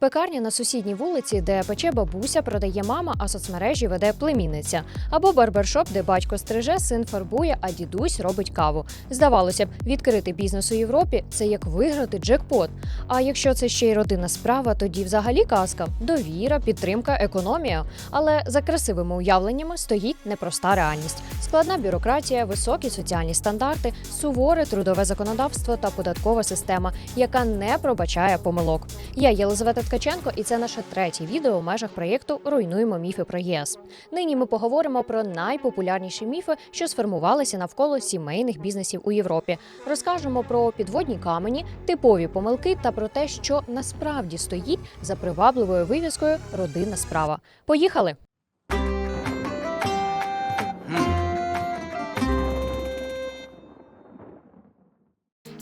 Пекарня на сусідній вулиці, де пече бабуся, продає мама, а соцмережі веде племінниця. Або барбершоп, де батько стриже, син фарбує, а дідусь робить каву. Здавалося б, відкрити бізнес у Європі це як виграти джекпот. А якщо це ще й родинна справа, тоді взагалі казка, довіра, підтримка, економія. Але за красивими уявленнями стоїть непроста реальність: складна бюрократія, високі соціальні стандарти, суворе трудове законодавство та податкова система, яка не пробачає помилок. Я Єлизавета Ткаченко, і це наше третє відео у межах проєкту Руйнуємо міфи про ЄС. Нині ми поговоримо про найпопулярніші міфи, що сформувалися навколо сімейних бізнесів у Європі. Розкажемо про підводні камені, типові помилки та про те, що насправді стоїть за привабливою вивіскою родинна справа. Поїхали!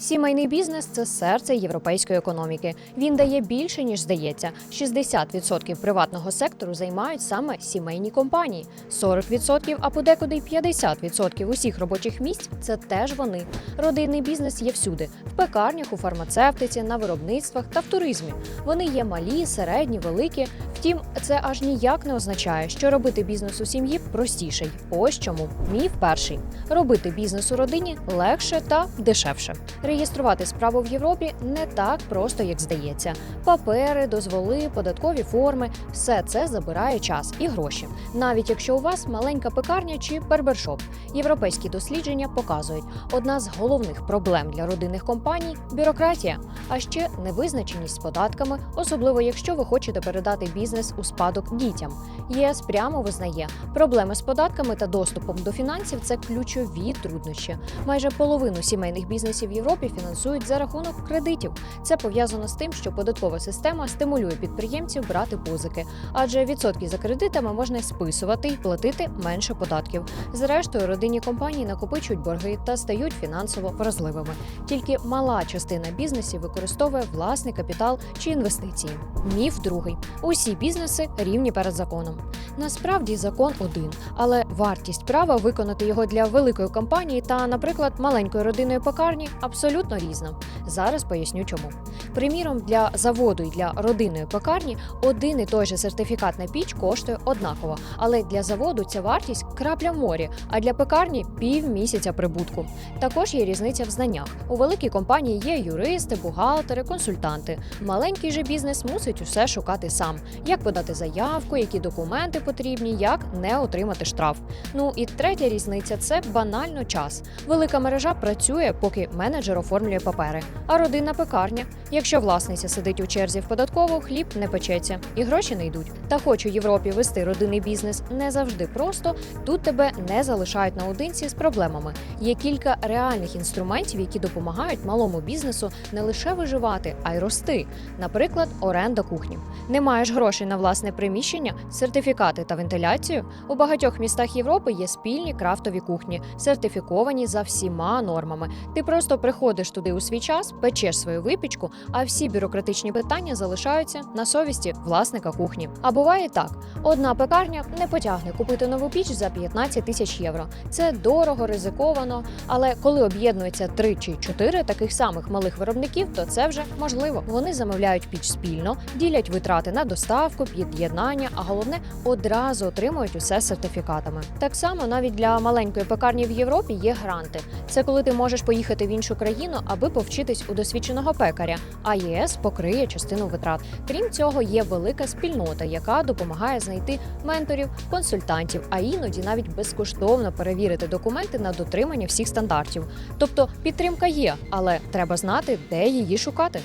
Сімейний бізнес це серце європейської економіки. Він дає більше ніж здається. 60% приватного сектору займають саме сімейні компанії, 40%, а подекуди й 50% усіх робочих місць це теж вони. Родинний бізнес є всюди: в пекарнях, у фармацевтиці, на виробництвах та в туризмі. Вони є малі, середні, великі. Втім, це аж ніяк не означає, що робити бізнес у сім'ї простіший. Ось чому міф перший: робити бізнес у родині легше та дешевше. Реєструвати справу в Європі не так просто, як здається. Папери, дозволи, податкові форми все це забирає час і гроші. Навіть якщо у вас маленька пекарня чи барбершоп. Європейські дослідження показують, одна з головних проблем для родинних компаній бюрократія, а ще невизначеність з податками, особливо якщо ви хочете передати бізнес у спадок дітям. ЄС прямо визнає, проблеми з податками та доступом до фінансів це ключові труднощі. Майже половину сімейних бізнесів в Європі фінансують за рахунок кредитів. Це пов'язано з тим, що податкова система стимулює підприємців брати позики, адже відсотки за кредитами можна списувати і платити менше податків. Зрештою, родинні компанії накопичують борги та стають фінансово вразливими. Тільки мала частина бізнесів використовує власний капітал чи інвестиції. Міф другий: усі бізнеси рівні перед законом. Насправді закон один, але вартість права виконати його для великої компанії та, наприклад, маленької родинної пекарні абсолютно різна. Зараз поясню чому. Приміром, для заводу і для родинної пекарні один і той же сертифікат на піч коштує однаково, але для заводу ця вартість крапля в морі, а для пекарні пів місяця прибутку. Також є різниця в знаннях. У великій компанії є юристи, бухгалтери, консультанти. Маленький же бізнес мусить усе шукати сам: як подати заявку, які документи потрібні, як не отримати штраф. Ну і третя різниця це банально час. Велика мережа працює, поки менеджер оформлює папери. А родинна пекарня, якщо власниця сидить у черзі в податкову, хліб не печеться і гроші не йдуть. Та хоч у Європі вести родинний бізнес не завжди просто, тут тебе не залишають наодинці з проблемами. Є кілька реальних інструментів, які допомагають малому бізнесу не лише виживати, а й рости. Наприклад, оренда кухні. Не маєш грошей на власне приміщення, сертифікати та вентиляцію. У багатьох містах Європи є спільні крафтові кухні, сертифіковані за всіма нормами. Ти просто приходиш туди у свій час, печеш свою випічку, а всі бюрократичні питання залишаються на совісті власника кухні. А буває так: одна пекарня не потягне купити нову піч за 15 тисяч євро. Це дорого, ризиковано. Але коли об'єднується три чи чотири таких самих малих виробників, то це вже можливо. Вони замовляють піч спільно, ділять витрати на доставку, під'єднання, а головне одразу отримують усе сертифікатами. Так само навіть для маленької пекарні в Європі є гранти. Це коли ти можеш поїхати в іншу країну, аби повчитись у досвідченого пекаря. А ЄС покриє частину витрат. Крім цього, є велика спільнота, яка допомагає знайти менторів, консультантів, а іноді навіть безкоштовно перевірити документи на дотримання всіх стандартів. Тобто підтримка є, але треба знати, де її шукати.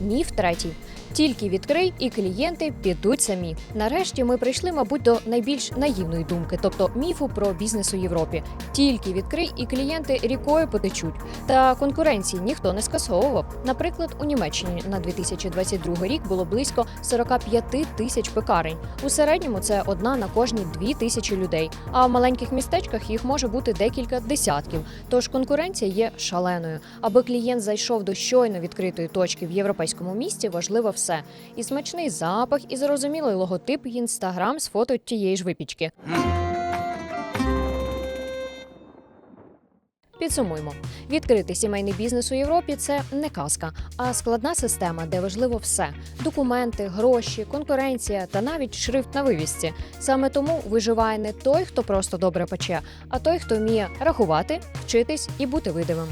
Міф третій. Тільки відкрий, і клієнти підуть самі. Нарешті ми прийшли, мабуть, до найбільш наївної думки, тобто міфу про бізнес у Європі. Тільки відкрий, і клієнти рікою потечуть. Та конкуренції ніхто не скасовував. Наприклад, у Німеччині на 2022 рік було близько 45 тисяч пекарень. У середньому це одна на кожні дві тисячі людей. А в маленьких містечках їх може бути декілька десятків. Тож конкуренція є шаленою. Аби клієнт зайшов до щойно відкритої точки в європейському місті, важливо все. І смачний запах, і зрозумілий логотип інстаграм з фото тієї ж випічки. Підсумуймо, відкрити сімейний бізнес у Європі це не казка, а складна система, де важливо все: документи, гроші, конкуренція та навіть шрифт на вивісці. Саме тому виживає не той, хто просто добре пече, а той, хто вміє рахувати, вчитись і бути видимим.